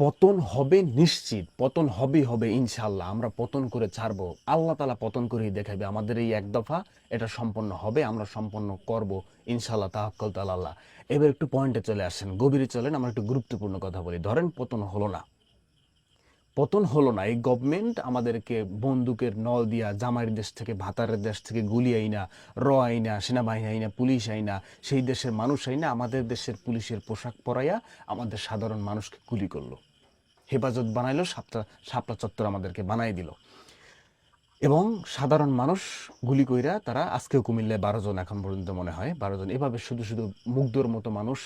পতন হবে নিশ্চিত, পতন হবেই হবে ইনশাল্লাহ আমরা পতন করে ছাড়বো। আল্লাহ তালা পতন করেই দেখাবে আমাদের এই এক দফা, এটা সম্পন্ন হবে, আমরা সম্পন্ন করব ইনশাল্লাহ তাহাক্কল তাল আল্লাহ। এবার একটু পয়েন্টে চলে আসেন, গভীরে চলেন, আমরা একটু গুরুত্বপূর্ণ কথা বলি। ধরেন, পতন হলো না। পতন হলো না, এই গভর্নমেন্ট আমাদেরকে বন্দুকের নল দিয়া, জামাইয়ের দেশ থেকে, ভাতারের দেশ থেকে গুলি আইনা, র আইনা, সেনাবাহিনী আইনা, পুলিশ আইনা, সেই দেশের মানুষ আইনা, আমাদের দেশের পুলিশের পোশাক পরাইয়া আমাদের সাধারণ মানুষকে গুলি করল। হেফাজত বানাইলো, সাপটা সাপটা চত্বর আমাদেরকে বানাই দিল। এবং সাধারণ মানুষ গুলি কইরা তারা আজকেও কুমিল্লায় বারো জন এখন পর্যন্ত মনে হয়, বারো জন। এভাবে শুধু শুধু মুগ্ধর মতো মানুষ,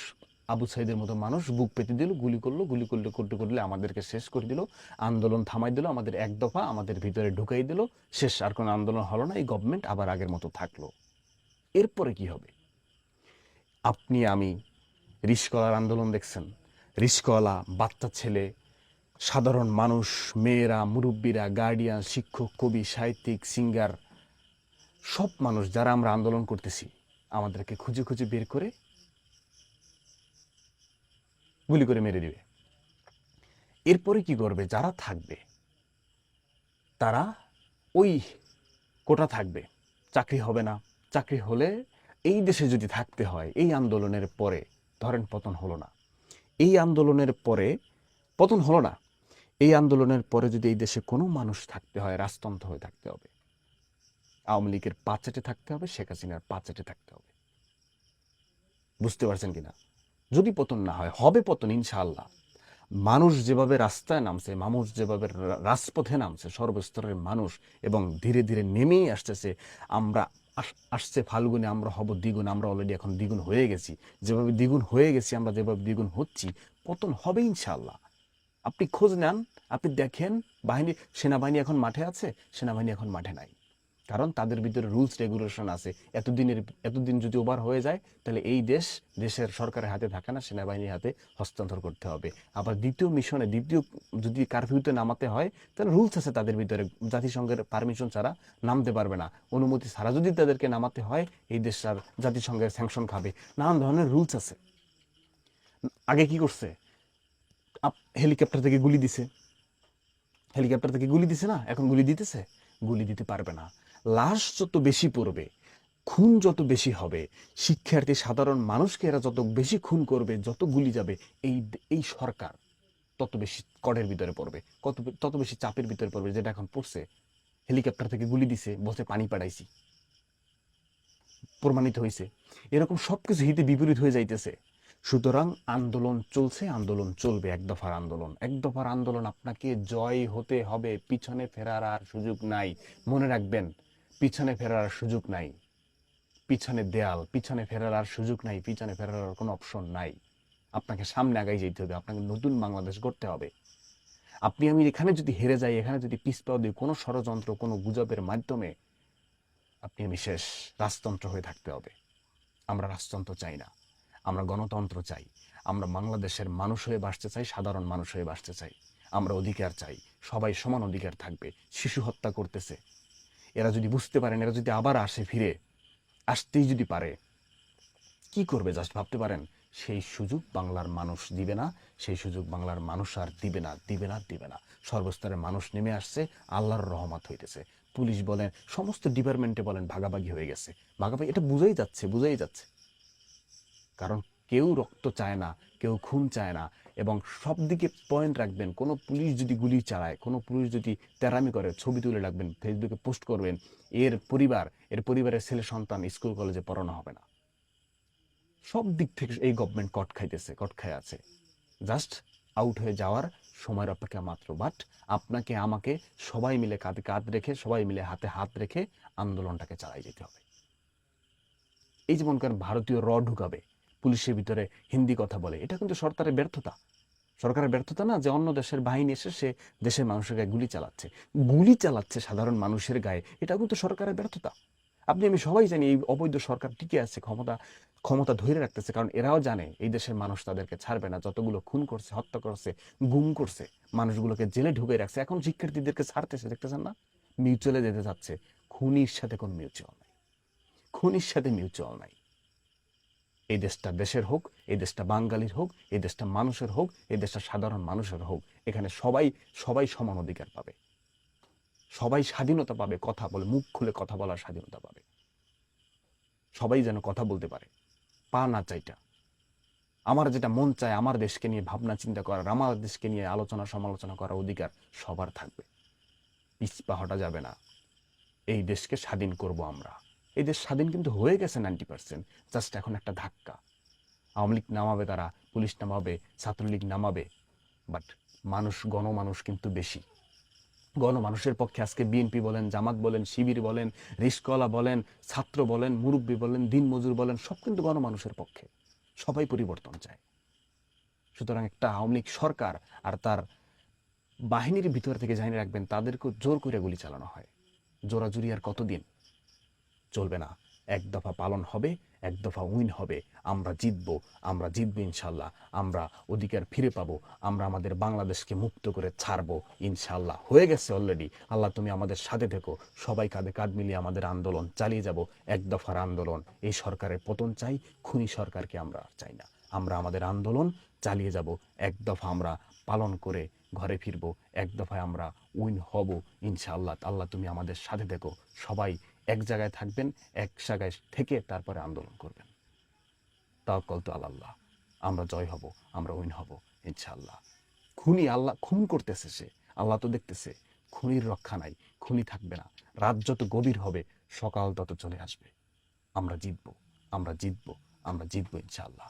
আবু সাইদের মতো মানুষ বুক পেতে দিল, গুলি করল, গুলি করলে, করতে করলে আমাদেরকে শেষ করে দিল। আন্দোলন থামাই দিল, আমাদের এক দফা আমাদের ভিতরে ঢুকাই দিল। শেষ আর কোনো আন্দোলন হলো না, এই গভর্নমেন্ট আবার আগের মতো থাকল। এরপরে কি হবে? আপনি, আমি রিস্কলার আন্দোলন দেখছেন। রিসকলা বাচ্চা ছেলে সাধারণ মানুষ, মেয়েরা, মুরব্বীরা গার্ডিয়ান শিক্ষক, কবি, সাহিত্যিক সিঙ্গার সব মানুষ যারা আমরা আন্দোলন করতেছি, আমাদেরকে খুঁজে খুঁজে বের করে গুলি করে মেরে দিবে। এরপরে কি করবে? যারা থাকবে, তারা ওই কোটা থাকবে। চাকরি হবে না। চাকরি হলে এই দেশে যদি থাকতে হয়, এই আন্দোলনের পরে, ধরেন পতন হলো না। এই আন্দোলনের পরে পতন হলো না। এই আন্দোলনের পরে যদি এই দেশে কোনো মানুষ থাকতে হয়, রাজতন্ত্র হয়ে থাকতে হবে। আওয়ামী লীগের পাঁচেটে থাকতে হবে, শেখ হাসিনার পাঁচেটে থাকতে হবে। বুঝতে পারছেন কিনা? যদি পতন না হয়, হবে পতন ইনশাআল্লাহ। মানুষ যেভাবে রাস্তায় নামছে, মানুষ যেভাবে রাজপথে নামছে, সর্বস্তরের মানুষ এবং ধীরে ধীরে নেমেই আসতেছে, আমরা আস- আসছে ফাল্গুনে, আমরা হব দ্বিগুণ, আমরা অলরেডি এখন দ্বিগুণ হয়ে গেছি। যেভাবে দ্বিগুণ হয়ে গেছি, আমরা যেভাবে দ্বিগুণ হচ্ছি, পতন হবে ইনশাআল্লাহ। আপনি খোঁজ নেন, আপনি দেখেন, বাহিনী, সেনাবাহিনী এখন মাঠে আছে, সেনাবাহিনী এখন মাঠে নাই। কারণ তাদের ভিতরে রুলস, রেগুলেশন আছে। এতদিনের, এতদিন যদি ওভার হয়ে যায়, তাহলে এই দেশ, দেশের সরকারের হাতে থাকে না, সেনাবাহিনীর হাতে হস্তান্তর করতে হবে। আবার দ্বিতীয় মিশনে, দ্বিতীয় যদি কারফিউতে নামাতে হয়, তাহলে রুলস আছে তাদের ভিতরে। জাতিসংঘের পারমিশন ছাড়া নামতে পারবে না। অনুমতি ছাড়া যদি তাদেরকে নামাতে হয়, এই দেশ আর জাতিসংঘের স্যাংশন খাবে। নানান ধরনের রুলস আছে। আগে কি করছে? হেলিকপ্টার থেকে গুলি দিছে। হেলিকপ্টার থেকে গুলি দিছে না? এখন গুলি দিতেছে? গুলি দিতে পারবে না। লাশ যত বেশি পড়বে, খুন যত বেশি হবে, শিক্ষার্থী, সাধারণ মানুষকে এরা যত বেশি খুন করবে, যত গুলি যাবে, এই এই সরকার তত বেশি কড়ের ভিতরে পড়বে, কত তত বেশি চাপের ভিতরে পড়বে, যেটা এখন পড়ছে। হেলিকপ্টার থেকে গুলি দিছে, বসে পানি পাড়াইছি। প্রমাণিত হয়েছে এরকম সবকিছু হিতে বিপরীত হয়ে যাইতেছে। সুতরাং আন্দোলন চলছে, আন্দোলন চলবে, এক দফার আন্দোলন। এক দফার আন্দোলন আপনাকে জয় হতে হবে, পিছনে ফেরার আর সুযোগ নাই। মনে রাখবেন, পিছনে ফেরার আর সুযোগ নাই। পিছনে দেয়াল, পিছনে ফেরার আর সুযোগ নাই, পিছনে ফেরার আর কোনো অপশন নাই। আপনাকে সামনে আগাই যেতে হবে, আপনাকে নতুন বাংলাদেশ গড়তে হবে। আপনি, আমি এখানে যদি হেরে যাই, এখানে যদি পিছপা দিই কোনো ষড়যন্ত্র, কোনো গুজবের মাধ্যমে, আপনি, আমি শেষ। রাজতন্ত্র হয়ে থাকতে হবে। আমরা রাজতন্ত্র চাই না। আমরা গণতন্ত্র চাই। আমরা বাংলাদেশের মানুষ হয়ে বাঁচতে চাই, সাধারণ মানুষ হয়ে বাঁচতে চাই। আমরা অধিকার চাই। সবাই সমান অধিকার থাকবে। শিশু হত্যা করতেছে। এরা যদি বুঝতে পারেন, এরা যদি আবার আসে ফিরে, আসতেই যদি পারে, কি করবে? জাস্ট ভাবতে পারেন। সেই সুযোগ বাংলার মানুষ দিবে না, সেই সুযোগ বাংলার মানুষ আর দিবে না দিবে না দিবে না। সর্বস্তরের মানুষ নেমে আসছে, আল্লাহর রহমত হইতেছে। পুলিশ বলেন, সমস্ত ডিপার্টমেন্টে বলেন, ভাগাভাগি হয়ে গেছে। ভাগাভাগি, এটা বুঝাই যাচ্ছে বুঝাই যাচ্ছে। কারণ কেউ রক্ত চায় না, কেউ খুন চায় না এবং সব দিকে পয়েন্ট রাখবেন। কোনো পুলিশ যদি গুলি চালায়, কোনো পুলিশ যদি তেরামি করে, ছবি তুলে রাখবেন, ফেসবুকে পোস্ট করবেন, এর পরিবার, এর পরিবারের ছেলে সন্তান স্কুল কলেজে পড়ানো হবে না। সব দিক থেকে এই গভর্নমেন্ট কট খাইতেছে, কট খাই আছে। জাস্ট আউট হয়ে যাওয়ার সময়ের অপেক্ষা মাত্র। বাট আপনাকে, আমাকে সবাই মিলে কাঁধে কাঁধ রেখে, সবাই মিলে হাতে হাত রেখে আন্দোলনটাকে চালাই যেতে হবে। এই যে মনে করেন ভারতীয় র ঢুকাবে পুলিশের ভিতরে হিন্দি কথা বলে। এটা কিন্তু সরকারের ব্যর্থতা। সরকারের ব্যর্থতা না যে অন্য দেশের বাহিনী এসে সে দেশের মানুষের গায়ে গুলি চালাচ্ছে। গুলি চালাচ্ছে সাধারণ মানুষের গায়ে। এটা কিন্তু সরকারের ব্যর্থতা। আপনি, আমি সবাই জানি এই অবৈধ সরকার টিকে আছে, ক্ষমতা ক্ষমতা ধরে রাখতেছে। কারণ এরাও জানে এই দেশের মানুষ তাদেরকে ছাড়বে না। যতগুলো খুন করছে, হত্যা করছে, গুম করছে, মানুষগুলোকে জেলে ঢুকে রাখছে। এখন শিক্ষার্থীদেরকে ছাড়তেছে, দেখতেছেন না? মিউচুয়ালে যেতে যাচ্ছে খুনির সাথে কোন মিউচুয়াল নাই। খুনির সাথে মিউচুয়াল নাই। এই দেশটা দেশের হোক, এই দেশটা বাঙালির হোক, এই দেশটা মানুষের হোক, এই দেশটা সাধারণ মানুষের হোক, এখানে সবাই সবাই সমান অধিকার পাবে। সবাই স্বাধীনতা পাবে, কথা বলে, মুখ খুলে কথা বলার স্বাধীনতা পাবে। সবাই যেন কথা বলতে পারে, পা না চাইটা। আমার যেটা মন চায়, আমার দেশকে নিয়ে ভাবনা চিন্তা করার, আমার দেশকে নিয়ে আলোচনা সমালোচনা করার অধিকার সবার থাকবে। পিছপা হটা যাবে না। এই দেশকে স্বাধীন করব আমরা। এই দেশ স্বাধীন কিন্তু হয়ে গেছে নাইনটি পার্সেন্ট জাস্ট এখন একটা ধাক্কা। আওয়ামী লীগ নামাবে তারা, পুলিশ নামাবে, ছাত্রলীগ নামাবে বাট মানুষ, গণমানুষ কিন্তু বেশি। গণমানুষের পক্ষে আজকে বিএনপি বলেন, জামাত বলেন, শিবির বলেন রিস্কলা বলেন, ছাত্র বলেন, মুরব্বী বলেন, দিনমজুর বলেন, সব কিন্তু গণমানুষের পক্ষে। সবাই পরিবর্তন চায়। সুতরাং একটা আওয়ামী লীগ সরকার আর তার বাহিনীর ভিতর থেকে জানিয়ে রাখবেন তাদেরকে জোর করে গুলি চালানো হয়। জোরাজুরি আর কতদিন? চলবে না। এক দফা পালন হবে, এক দফা উইন হবে। আমরা জিতব আমরা জিতব ইনশাল্লাহ। আমরা অধিকার ফিরে পাবো, আমরা আমাদের বাংলাদেশকে মুক্ত করে ছাড়বো ইনশাল্লাহ। হয়ে গেছে অলরেডি আল্লাহ তুমি আমাদের সাথে থেকো। সবাই কাঁধে কাঁধ মিলিয়ে আমাদের আন্দোলন চালিয়ে যাব। এক দফার আন্দোলন। এই সরকারের পতন চাই, খুনি সরকারকে আমরা চাই না। আমরা আমাদের আন্দোলন চালিয়ে যাব। এক দফা আমরা পালন করে ঘরে ফিরবো। এক দফায় আমরা উইন হব ইনশাআল্লাহ আল্লাহ তুমি আমাদের সাথে দেখো সবাই এক জায়গায় থাকবেন, এক জায়গায় থেকে তারপরে আন্দোলন করবেন। তাওকল তো আল্লাহ। আমরা জয় হব, আমরা উইন হব, ইনশাআল্লাহ। খুনি আল্লাহ, খুন করতেছে সে। আল্লাহ তো দেখতেছে, খুনির রক্ষা নাই, খুনি থাকবে না। রাত যত গভীর হবে, সকাল তত চলে আসবে। আমরা জিতবো আমরা জিতবো আমরা জিতবো ইনশাআল্লাহ।